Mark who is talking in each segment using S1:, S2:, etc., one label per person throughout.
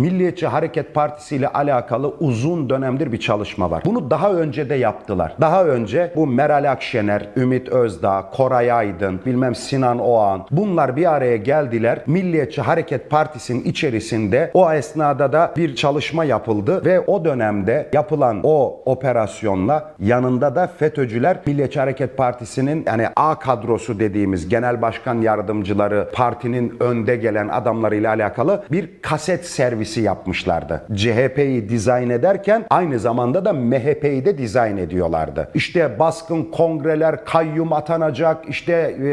S1: Milliyetçi Hareket Partisi ile alakalı uzun dönemdir bir çalışma var. Bunu daha önce de yaptılar. Daha önce bu Meral Akşener, Ümit Özdağ, Koray Aydın, bilmem Sinan Oğan bunlar bir araya geldiler. Milliyetçi Hareket Partisi'nin içerisinde o esnada da bir çalışma yapıldı ve o dönemde yapılan o operasyonla yanında da FETÖ'cüler Milliyetçi Hareket Partisi'nin yani A kadrosu dediğimiz genel başkan yardımcıları partinin önde gelen adamlarıyla alakalı bir kaset servisi yapmışlardı. CHP'yi dizayn ederken aynı zamanda da MHP'yi de dizayn ediyorlardı. İşte baskın kongreler, kayyum atanacak, işte e,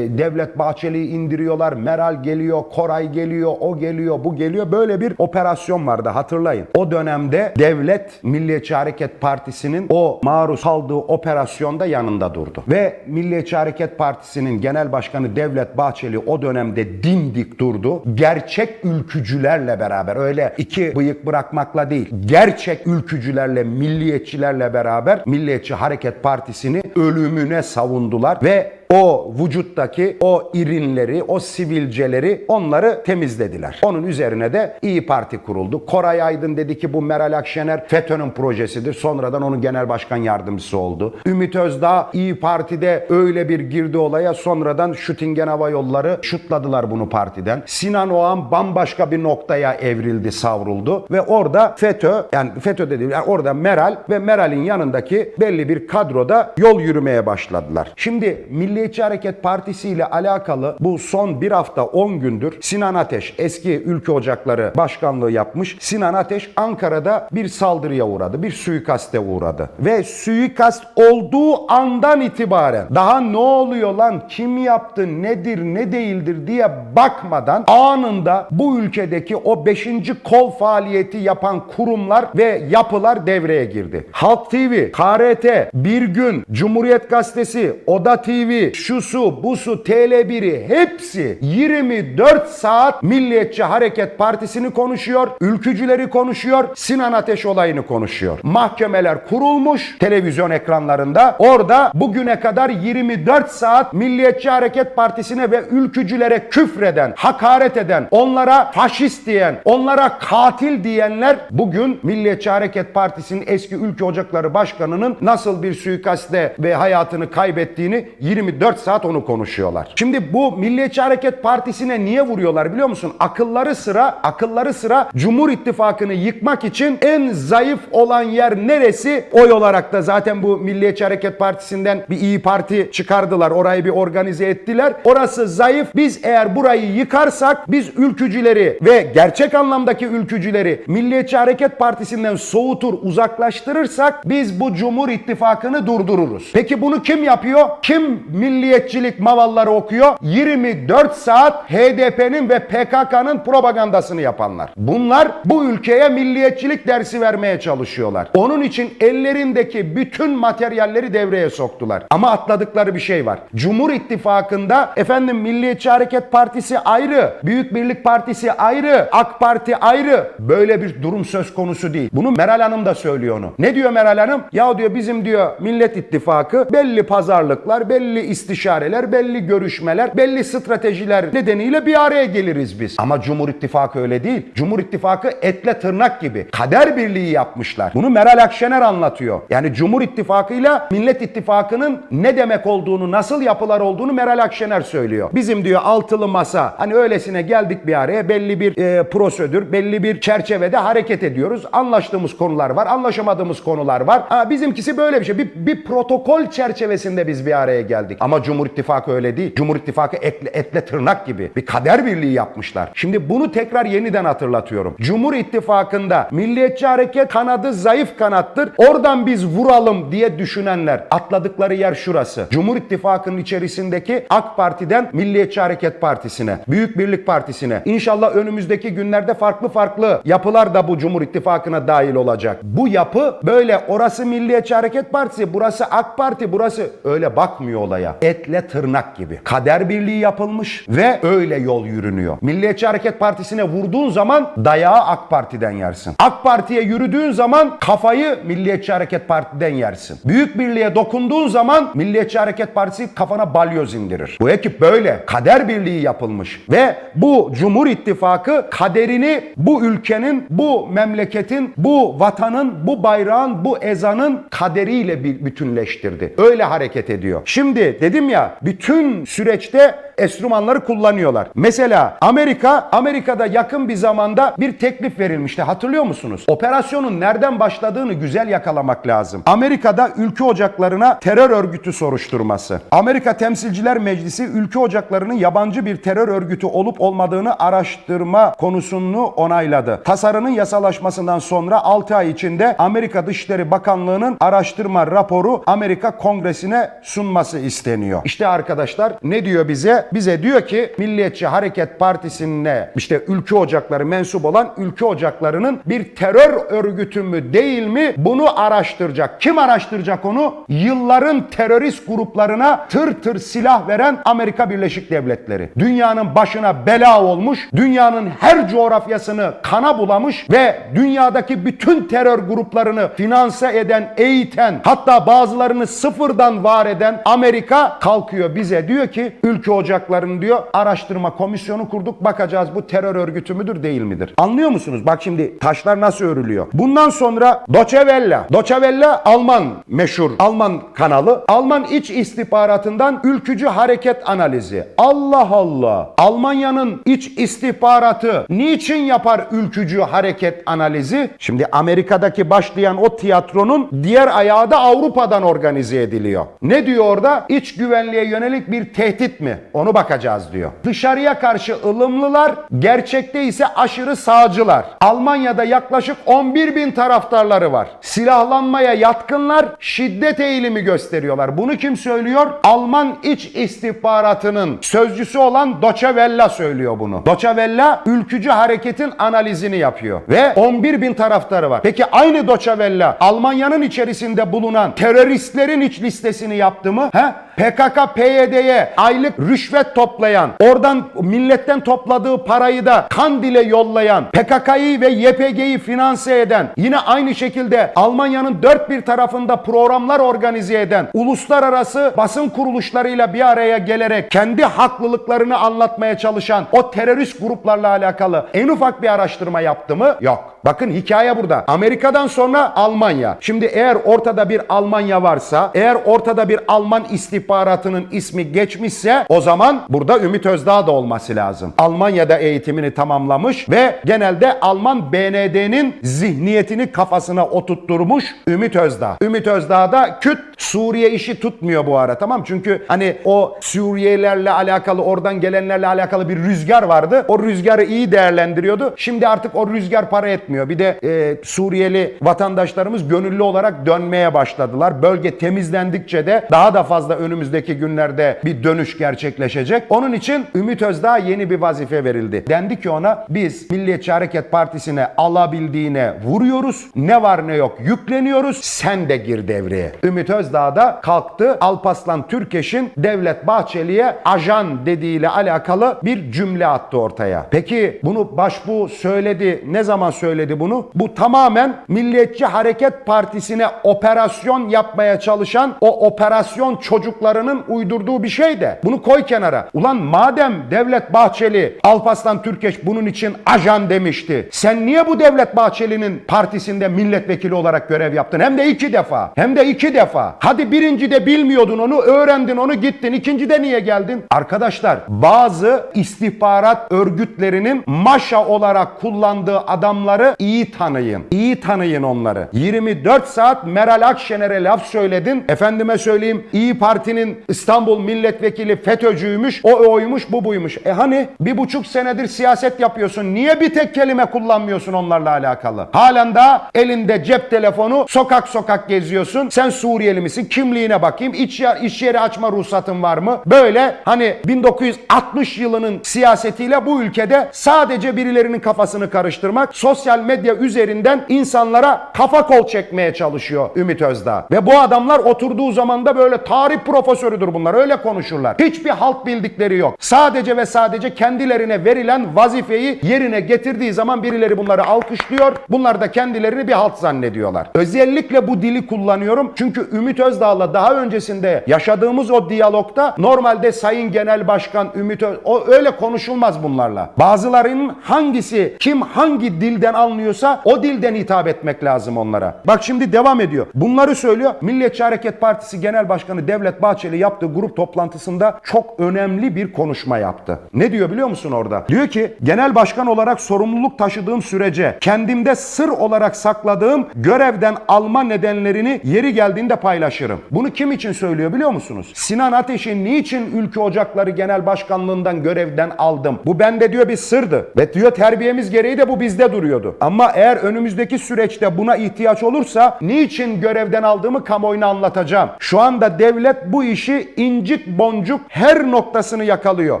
S1: Devlet Bahçeli'yi indiriyorlar, Meral geliyor, Koray geliyor, o geliyor, bu geliyor. Böyle bir operasyon vardı hatırlayın. O dönemde devlet Milliyetçi Hareket Partisi'nin o maruz kaldığı operasyonda yanında durdu. Ve Milliyetçi Hareket Partisi'nin genel başkanı Devlet Bahçeli o dönemde dimdik durdu. Gerçek ülkücülerle beraber öyle iki bıyık bırakmakla değil. Gerçek ülkücülerle, milliyetçilerle beraber Milliyetçi Hareket Partisi'ni ölümüne savundular ve o vücuttaki o irinleri, o sivilceleri onları temizlediler. Onun üzerine de İyi Parti kuruldu. Koray Aydın dedi ki bu Meral Akşener FETÖ'nün projesidir. Sonradan onun genel başkan yardımcısı oldu. Ümit Özdağ İyi Parti'de öyle bir girdi olaya sonradan Şutingen Hava Yolları şutladılar bunu partiden. Sinan Oğan bambaşka bir noktaya evrildi, savruldu ve orada FETÖ yani FETÖ dediğim yani orada Meral ve Meral'in yanındaki belli bir kadroda yol yürümeye başladılar. Şimdi Milliyetçi Hareket Partisi ile alakalı bu son bir hafta 10 gündür Sinan Ateş eski Ülke Ocakları Başkanlığı yapmış. Sinan Ateş Ankara'da bir saldırıya uğradı. Bir suikaste uğradı. Ve suikast olduğu andan itibaren daha ne oluyor lan kim yaptı nedir ne değildir diye bakmadan anında bu ülkedeki o 5. kol faaliyeti yapan kurumlar ve yapılar devreye girdi. Halk TV, KRT, Bir Gün, Cumhuriyet Gazetesi, Oda TV, şusu, busu, TL1'i hepsi 24 saat Milliyetçi Hareket Partisi'ni konuşuyor, ülkücüleri konuşuyor, Sinan Ateş olayını konuşuyor. Mahkemeler kurulmuş televizyon ekranlarında. Orada bugüne kadar 24 saat Milliyetçi Hareket Partisi'ne ve ülkücülere küfreden, hakaret eden, onlara faşist diyen, onlara katil diyenler bugün Milliyetçi Hareket Partisi'nin eski Ülke Ocakları Başkanı'nın nasıl bir suikaste ve hayatını kaybettiğini 24 saat onu konuşuyorlar. Şimdi bu Milliyetçi Hareket Partisi'ne niye vuruyorlar biliyor musun? Akılları sıra, akılları sıra Cumhur İttifakı'nı yıkmak için en zayıf olan yer neresi? Oy olarak da zaten bu Milliyetçi Hareket Partisi'nden bir iyi Parti çıkardılar. Orayı bir organize ettiler. Orası zayıf. Biz eğer burayı yıkarsak biz ülkücüleri ve gerçek anlamdaki ülkücüleri Milliyetçi Hareket Partisi'nden soğutur, uzaklaştırırsak biz bu Cumhur İttifakı'nı durdururuz. Peki bunu kim yapıyor? Kim milliyetçilik mavalları okuyor? 24 saat HDP'nin ve PKK'nın propagandasını yapanlar. Bunlar bu ülkeye milliyetçilik dersi vermeye çalışıyorlar. Onun için ellerindeki bütün materyalleri devreye soktular. Ama atladıkları bir şey var. Cumhur İttifakı'nda efendim Milliyetçi Hareket Partisi ayrı, Büyük Birlik Partisi ayrı, AK Parti ayrı. Böyle bir durum söz konusu değil. Bunu Meral Hanım da söylüyor onu. Ne diyor Meral Hanım? Ya diyor bizim diyor Millet İttifakı belli pazarlıklar, belli istişareler, belli görüşmeler, belli stratejiler nedeniyle bir araya geliriz biz. Ama Cumhur İttifakı öyle değil. Cumhur İttifakı etle tırnak gibi. Kader birliği yapmışlar. Bunu Meral Akşener anlatıyor. Yani Cumhur İttifakı'yla Millet İttifakı'nın ne demek olduğunu, nasıl yapılar olduğunu Meral Akşener söylüyor. Bizim diyor altılı masa hani öylesine geldik bir araya belli bir e, prosedür, belli bir çerçevede hareket ediyoruz. Anlaştığımız konular var, anlaşamadığımız konular var. Ha, bizimkisi böyle bir şey. Bir, bir protokol çerçevesinde biz bir araya geldik. Ama Cumhur İttifakı öyle değil. Cumhur İttifakı etle, etle tırnak gibi bir kader birliği yapmışlar. Şimdi bunu tekrar yeniden hatırlatıyorum. Cumhur İttifakı'nda Milliyetçi Hareket kanadı zayıf kanattır. Oradan biz vuralım diye düşünenler atladıkları yer şurası. Cumhur İttifakı'nın içerisindeki AK Parti'den Milliyetçi Hareket Partisi'ne, Büyük Birlik Partisi'ne. İnşallah önümüzdeki günlerde farklı farklı yapılar da bu Cumhur İttifakı'na dahil olacak. Bu yapı böyle orası Milliyetçi Hareket Partisi, burası AK Parti, burası öyle bakmıyor olaya. Ortaya. Etle tırnak gibi. Kader birliği yapılmış ve öyle yol yürünüyor. Milliyetçi Hareket Partisi'ne vurduğun zaman dayağı AK Parti'den yersin. AK Parti'ye yürüdüğün zaman kafayı Milliyetçi Hareket Parti'den yersin. Büyük Birliğe dokunduğun zaman Milliyetçi Hareket Partisi kafana balyoz indirir. Bu ekip böyle. Kader birliği yapılmış ve bu Cumhur İttifakı kaderini bu ülkenin, bu memleketin, bu vatanın, bu bayrağın, bu ezanın kaderiyle bütünleştirdi. Öyle hareket ediyor. Şimdi dedim ya bütün süreçte enstrümanları kullanıyorlar. Mesela Amerika, Amerika'da yakın bir zamanda bir teklif verilmişti. Hatırlıyor musunuz? Operasyonun nereden başladığını güzel yakalamak lazım. Amerika'da ülke ocaklarına terör örgütü soruşturması. Amerika Temsilciler Meclisi ülke ocaklarının yabancı bir terör örgütü olup olmadığını araştırma konusunu onayladı. Tasarının yasalaşmasından sonra 6 ay içinde Amerika Dışişleri Bakanlığı'nın araştırma raporu Amerika Kongresi'ne sunması isteniyor. İşte arkadaşlar ne diyor bize? Bize diyor ki Milliyetçi Hareket Partisi'ne işte ülke ocakları mensup olan ülke ocaklarının bir terör örgütü mü değil mi bunu araştıracak. Kim araştıracak onu? Yılların terörist gruplarına tır tır silah veren Amerika Birleşik Devletleri. Dünyanın başına bela olmuş, dünyanın her coğrafyasını kana bulamış ve dünyadaki bütün terör gruplarını finanse eden, eğiten, hatta bazılarını sıfırdan var eden Amerika kalkıyor bize diyor ki ülke ocaklarını diyor araştırma komisyonu kurduk bakacağız bu terör örgütü müdür değil midir? Anlıyor musunuz? Bak şimdi taşlar nasıl örülüyor. Bundan sonra Deutsche Welle. Deutsche Welle Alman meşhur Alman kanalı. Alman iç istihbaratından ülkücü hareket analizi. Allah Allah. Almanya'nın iç istihbaratı niçin yapar ülkücü hareket analizi? Şimdi Amerika'daki başlayan o tiyatronun diğer ayağı da Avrupa'dan organize ediliyor. Ne diyor orada? İç güvenliğe yönelik bir tehdit mi? Onu bakacağız diyor. Dışarıya karşı ılımlılar, gerçekte ise aşırı sağcılar. Almanya'da yaklaşık 11 bin taraftarları var. Silahlanmaya yatkınlar, şiddet eğilimi gösteriyorlar. Bunu kim söylüyor? Alman iç istihbaratının sözcüsü olan Welle söylüyor bunu. Welle ülkücü hareketin analizini yapıyor. Ve 11 bin taraftarı var. Peki aynı Welle Almanya'nın içerisinde bulunan teröristlerin iç listesini yaptı mı? He? PKK, PYD'ye aylık rüşvet toplayan, oradan milletten topladığı parayı da Kandil'e yollayan, PKK'yı ve YPG'yi finanse eden, yine aynı şekilde Almanya'nın dört bir tarafında programlar organize eden, uluslararası basın kuruluşlarıyla bir araya gelerek kendi haklılıklarını anlatmaya çalışan o terörist gruplarla alakalı en ufak bir araştırma yaptı mı? Yok. Bakın hikaye burada. Amerika'dan sonra Almanya. Şimdi eğer ortada bir Almanya varsa, eğer ortada bir Alman istihbaratının ismi geçmişse o zaman burada Ümit Özdağ da olması lazım. Almanya'da eğitimini tamamlamış ve genelde Alman BND'nin zihniyetini kafasına oturtturmuş Ümit Özdağ. Ümit Özdağ da küt Suriye işi tutmuyor bu ara tamam Çünkü hani o Suriyelilerle alakalı oradan gelenlerle alakalı bir rüzgar vardı. O rüzgarı iyi değerlendiriyordu. Şimdi artık o rüzgar para etmiyor. Bir de e, Suriyeli vatandaşlarımız gönüllü olarak dönmeye başladılar. Bölge temizlendikçe de daha da fazla önümüzdeki günlerde bir dönüş gerçekleşecek. Onun için Ümit Özdağ yeni bir vazife verildi. Dendi ki ona biz Milliyetçi Hareket Partisi'ne alabildiğine vuruyoruz. Ne var ne yok yükleniyoruz. Sen de gir devreye. Ümit Özdağ da kalktı. Alpaslan Türkeş'in Devlet Bahçeli'ye ajan dediğiyle alakalı bir cümle attı ortaya. Peki bunu başbuğ söyledi. Ne zaman söyledi bunu? Bu tamamen Milliyetçi Hareket Partisi'ne operasyon yapmaya çalışan o operasyon çocuklarının uydurduğu bir şey de. Bunu koy kenara. Ulan madem Devlet Bahçeli Alpaslan Türkeş bunun için ajan demişti. Sen niye bu Devlet Bahçeli'nin partisinde milletvekili olarak görev yaptın? Hem de iki defa. Hem de iki defa. Hadi birinci de bilmiyordun onu, öğrendin onu gittin. İkinci de niye geldin? Arkadaşlar bazı istihbarat örgütlerinin maşa olarak kullandığı adamları iyi tanıyın. İyi tanıyın onları. 24 saat Meral Akşener'e laf söyledin. Efendime söyleyeyim İyi Parti'nin İstanbul milletvekili FETÖ'cüymüş. O oymuş bu buymuş. E hani bir buçuk senedir siyaset yapıyorsun. Niye bir tek kelime kullanmıyorsun onlarla alakalı? Halen daha elinde cep telefonu sokak sokak geziyorsun. Sen Suriyeli misin? Kimliğine bakayım. İç, yer, iş yeri açma ruhsatın var mı? Böyle hani 1960 yılının siyasetiyle bu ülkede sadece birilerinin kafasını karıştırmak, sosyal medya üzerinden insanlara kafa kol çekmeye çalışıyor Ümit Özdağ. Ve bu adamlar oturduğu zaman da böyle tarih profesörüdür bunlar. Öyle konuşurlar. Hiçbir halt bildikleri yok. Sadece ve sadece kendilerine verilen vazifeyi yerine getirdiği zaman birileri bunları alkışlıyor. Bunlar da kendilerini bir halt zannediyorlar. Özellikle bu dili kullanıyorum. Çünkü Ümit Özdağ'la daha öncesinde yaşadığımız o diyalogta normalde Sayın Genel Başkan Ümit Öz o öyle konuşulmaz bunlarla. Bazılarının hangisi kim hangi dilden anlıyorsa o dilden hitap etmek lazım onlara. Bak şimdi devam ediyor. Bunları söylüyor. Milliyetçi Hareket Partisi Genel Başkanı Devlet Bahçeli yaptığı grup toplantısında çok önemli bir konuşma yaptı. Ne diyor biliyor musun orada? Diyor ki genel başkan olarak sorumluluk taşıdığım sürece kendimde sır olarak sakladığım görevden alma nedenlerini yeri geldiğinde paylaşırım. Bunu kim için söylüyor biliyor musunuz? Sinan Ateş'i niçin Ülke Ocakları Genel Başkanlığından görevden aldım? Bu bende diyor bir sırdı. Ve diyor terbiyemiz gereği de bu bizde duruyordu. Ama eğer önümüzdeki süreçte buna ihtiyaç olursa niçin görevden aldığımı kamuoyuna anlatacağım. Şu anda devlet bu işi incik boncuk her noktasını yakalıyor.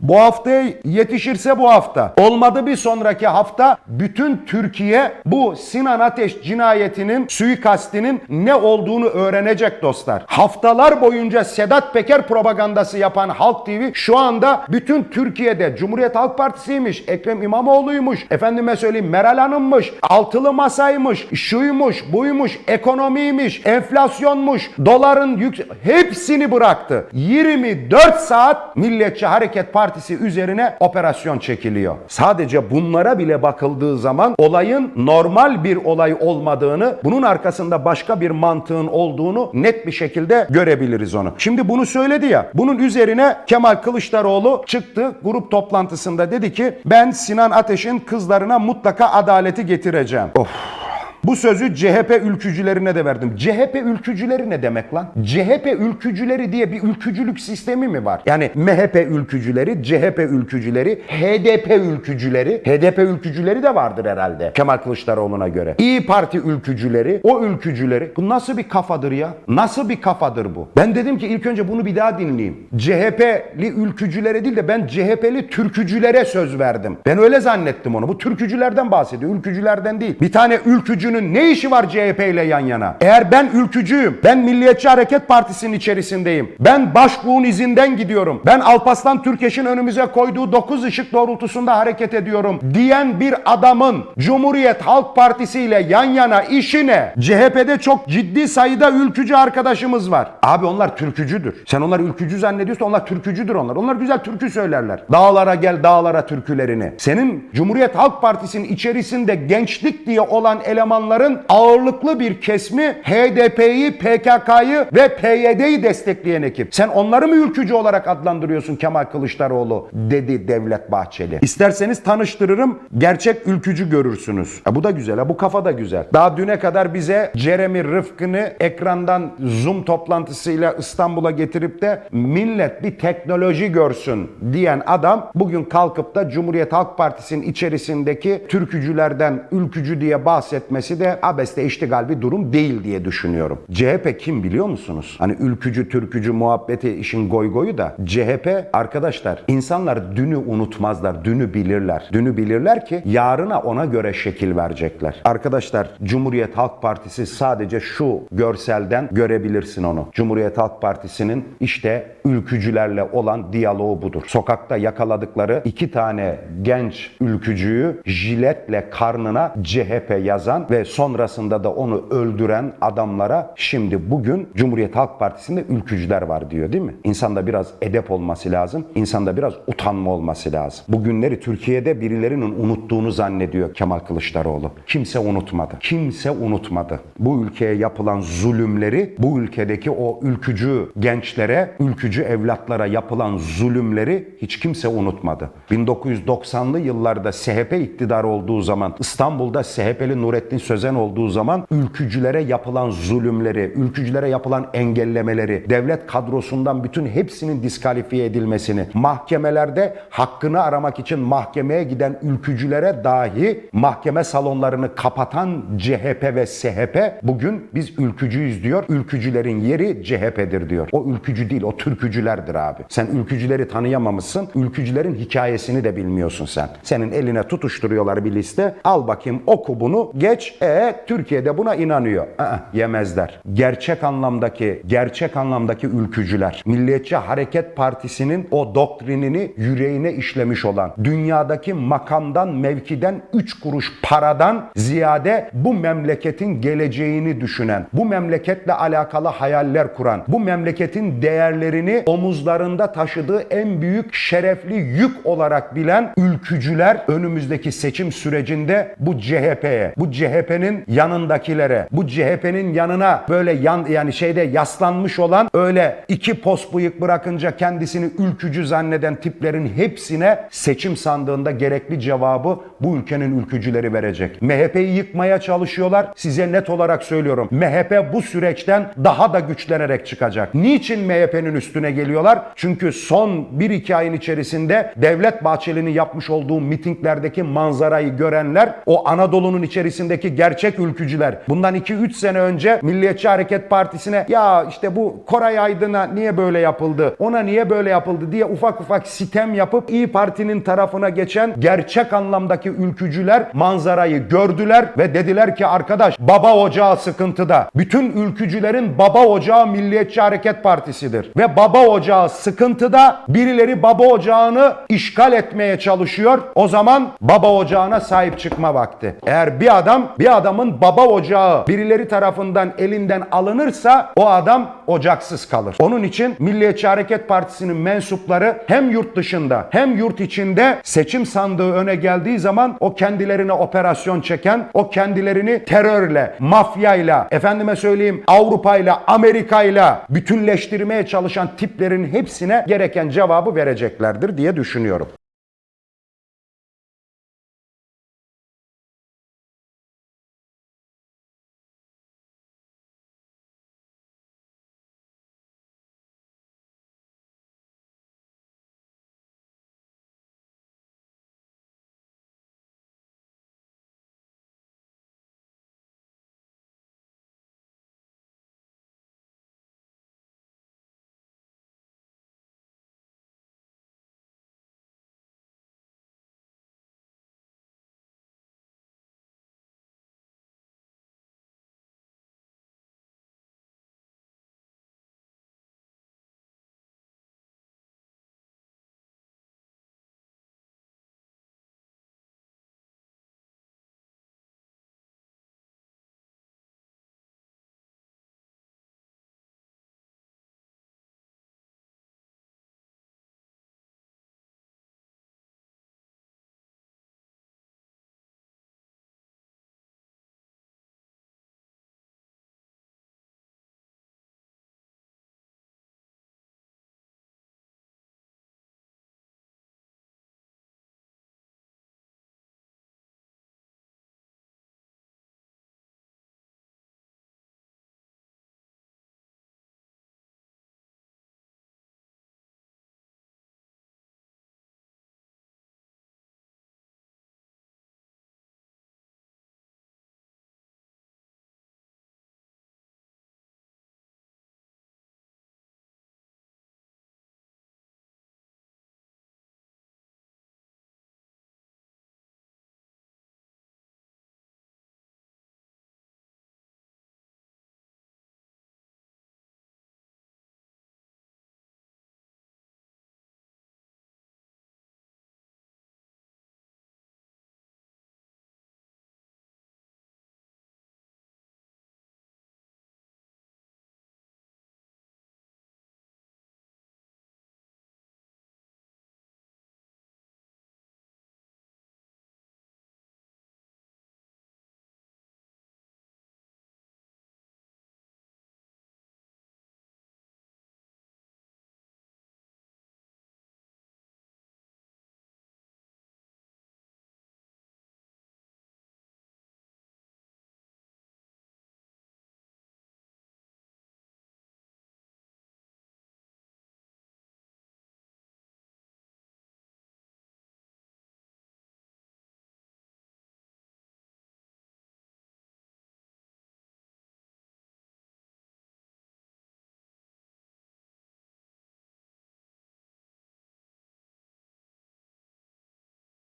S1: Bu haftaya yetişirse bu hafta. Olmadı bir sonraki hafta bütün Türkiye bu Sinan Ateş cinayetinin, suikastinin ne olduğunu öğrenecek dostlar. Haftalar boyunca Sedat Peker propagandası yapan Halk TV şu anda bütün Türkiye'de Cumhuriyet Halk Partisi'ymiş, Ekrem İmamoğlu'ymuş, efendime söyleyeyim Meral Hanım'mış, altılı masaymış, şuymuş, buymuş, ekonomiymiş, enflasyonmuş, doların yük hepsini bıraktı. 24 saat Milliyetçi Hareket Partisi üzerine operasyon çekiliyor. Sadece bunlara bile bakıldığı zaman olayın normal bir olay olmadığını, bunun arkasında başka bir mantığın olduğunu net bir şekilde görebiliriz onu. Şimdi bunu söyledi ya. Bunun üzerine Kemal Kılıçdaroğlu çıktı grup toplantısında dedi ki ben Sinan Ateş'in kızlarına mutlaka adaleti getireceğim. Of. Bu sözü CHP ülkücülerine de verdim. CHP ülkücüleri ne demek lan? CHP ülkücüleri diye bir ülkücülük sistemi mi var? Yani MHP ülkücüleri, CHP ülkücüleri, HDP ülkücüleri, HDP ülkücüleri de vardır herhalde Kemal Kılıçdaroğlu'na göre. İyi Parti ülkücüleri, o ülkücüleri. Bu nasıl bir kafadır ya? Nasıl bir kafadır bu? Ben dedim ki ilk önce bunu bir daha dinleyeyim. CHP'li ülkücülere değil de ben CHP'li türkücülere söz verdim. Ben öyle zannettim onu. Bu türkücülerden bahsediyor. Ülkücülerden değil. Bir tane ülkücünün ne işi var CHP ile yan yana? Eğer ben ülkücüyüm, ben Milliyetçi Hareket Partisi'nin içerisindeyim. Ben başbuğun izinden gidiyorum. Ben Alpaslan Türkeş'in önümüze koyduğu 9 ışık doğrultusunda hareket ediyorum diyen bir adamın Cumhuriyet Halk Partisi ile yan yana işine CHP'de çok ciddi sayıda ülkücü arkadaşımız var. Abi onlar türkücüdür. Sen onlar ülkücü zannediyorsan onlar türkücüdür onlar. Onlar güzel türkü söylerler. Dağlara gel dağlara türkülerini. Senin Cumhuriyet Halk Partisi'nin içerisinde gençlik diye olan elemanların ağırlıklı bir kesmi HDP'yi, PKK'yı ve PYD'yi destekleyen ekip. Sen onları mı ülkücü olarak adlandırıyorsun Kemal Kılıçdaroğlu dedi Devlet Bahçeli. İsterseniz tanıştırırım gerçek ülkücü görürsünüz. Ha, bu da güzel ha bu kafa da güzel. Daha düne kadar bize Jeremy Rıfkı'nı ekrandan Zoom toplantısıyla İstanbul'a getirip de millet bir teknoloji görsün diyen adam bugün kalkıp da Cumhuriyet Halk Partisi'nin içerisindeki türkücülerden ülkücü diye bahsetmesi de abeste iştigal bir durum değil diye düşünüyorum. CHP kim biliyor musunuz? Hani ülkücü, türkücü muhabbeti işin goy goyu da CHP arkadaşlar insanlar dünü unutmazlar, dünü bilirler. Dünü bilirler ki yarına ona göre şekil verecekler. Arkadaşlar Cumhuriyet Halk Partisi sadece şu görselden görebilirsin onu. Cumhuriyet Halk Partisi'nin işte ülkücülerle olan diyaloğu budur. Sokakta yakaladıkları iki tane genç ülkücüyü jiletle karnına CHP yazan ve sonrasında da onu öldüren adamlara şimdi bugün Cumhuriyet Halk Partisi'nde ülkücüler var diyor değil mi? İnsanda biraz edep olması lazım. İnsanda biraz utanma olması lazım. Bugünleri Türkiye'de birilerinin unuttuğunu zannediyor Kemal Kılıçdaroğlu. Kimse unutmadı. Kimse unutmadı. Bu ülkeye yapılan zulümleri, bu ülkedeki o ülkücü gençlere, ülkücü evlatlara yapılan zulümleri hiç kimse unutmadı. 1990'lı yıllarda SHP iktidar olduğu zaman İstanbul'da SHP'li Nurettin sözen olduğu zaman ülkücülere yapılan zulümleri, ülkücülere yapılan engellemeleri, devlet kadrosundan bütün hepsinin diskalifiye edilmesini, mahkemelerde hakkını aramak için mahkemeye giden ülkücülere dahi mahkeme salonlarını kapatan CHP ve SHP bugün biz ülkücüyüz diyor. Ülkücülerin yeri CHP'dir diyor. O ülkücü değil, o türkücülerdir abi. Sen ülkücüleri tanıyamamışsın. Ülkücülerin hikayesini de bilmiyorsun sen. Senin eline tutuşturuyorlar bir liste. Al bakayım oku bunu. Geç. E Türkiye'de buna inanıyor. Aa, yemezler. Gerçek anlamdaki gerçek anlamdaki ülkücüler. Milliyetçi Hareket Partisi'nin o doktrinini yüreğine işlemiş olan dünyadaki makamdan, mevkiden 3 kuruş paradan ziyade bu memleketin geleceğini düşünen, bu memleketle alakalı hayaller kuran, bu memleketin değerlerini omuzlarında taşıdığı en büyük şerefli yük olarak bilen ülkücüler önümüzdeki seçim sürecinde bu CHP'ye, bu CHP'nin yanındakilere, bu CHP'nin yanına böyle yan yani şeyde yaslanmış olan öyle iki pos bıyık bırakınca kendisini ülkücü zanneden tiplerin hepsine seçim sandığında gerekli cevabı bu ülkenin ülkücüleri verecek. MHP'yi yıkmaya çalışıyorlar. Size net olarak söylüyorum. MHP bu süreçten daha da güçlenerek çıkacak. Niçin MHP'nin üstüne geliyorlar? Çünkü son 1-2 ayın içerisinde Devlet Bahçeli'nin yapmış olduğu mitinglerdeki manzarayı görenler o Anadolu'nun içerisindeki gerçek ülkücüler. Bundan 2-3 sene önce Milliyetçi Hareket Partisi'ne ya işte bu Koray Aydın'a niye böyle yapıldı? Ona niye böyle yapıldı diye ufak ufak sitem yapıp İyi Parti'nin tarafına geçen gerçek anlamdaki ülkücüler manzarayı gördüler ve dediler ki arkadaş baba ocağı sıkıntıda. Bütün ülkücülerin baba ocağı Milliyetçi Hareket Partisi'dir. Ve baba ocağı sıkıntıda birileri baba ocağını işgal etmeye çalışıyor. O zaman baba ocağına sahip çıkma vakti. Eğer bir adam bir adamın baba ocağı birileri tarafından elinden alınırsa o adam ocaksız kalır. Onun için Milliyetçi Hareket Partisi'nin mensupları hem yurt dışında hem yurt içinde seçim sandığı öne geldiği zaman o kendilerine operasyon çeken, o kendilerini terörle, mafyayla, efendime söyleyeyim Avrupa'yla, Amerika'yla bütünleştirmeye çalışan tiplerin hepsine gereken cevabı vereceklerdir diye düşünüyorum.